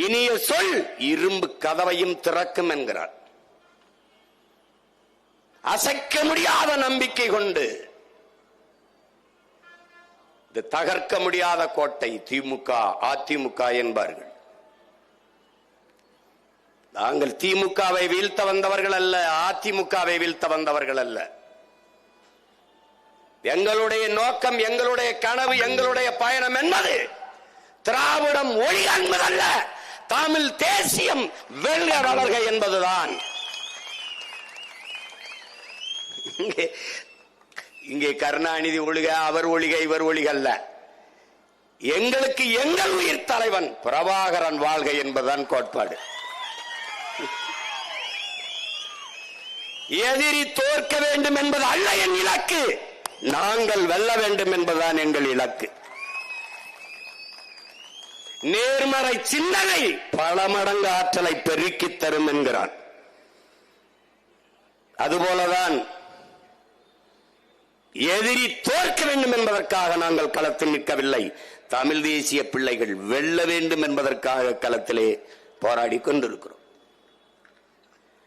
இனிய சொல் இரும்பு கதவையும் திறக்கும் என்கிறார் அசைக்க முடியாத நம்பிக்கை கொண்டு இது தகர்க்க முடியாத கோட்டை திமுக அதிமுக என்பார்கள். நாங்கள் திமுகவை வீழ்த்த வந்தவர்கள் அல்ல அதிமுகவை வீழ்த்த வந்தவர்கள் அல்ல. எங்களுடைய நோக்கம் எங்களுடைய கனவு எங்களுடைய பயணம் என்பது திராவிடம் ஒளி என்பதல்ல. தமிழ் தேசியம் வெல்க வளர்க என்பதுதான் இங்கே கருணாநிதி ஒழிக அவர் ஒழிக இவர் ஒழிக அல்ல. எங்களுக்கு எங்கள் உயிர் தலைவன் பிரபாகரன் வாழ்க என்பதுதான் கோட்பாடு. எதிரி தோற்க வேண்டும் என்பது அல்ல என் இலக்கு. நாங்கள் வெல்ல வேண்டும் என்பதுதான் எங்கள் இலக்கு. நேர்மறை சிந்தனை பல மடங்கு ஆற்றலை பெருக்கித் தரும் என்கிறான். அதுபோலதான் எதிரி தோற்க வேண்டும் என்பதற்காக நாங்கள் களத்தில் நிற்கவில்லை. தமிழ் தேசிய பிள்ளைகள் வெல்ல வேண்டும் என்பதற்காக களத்திலே போராடி கொண்டிருக்கிறோம்.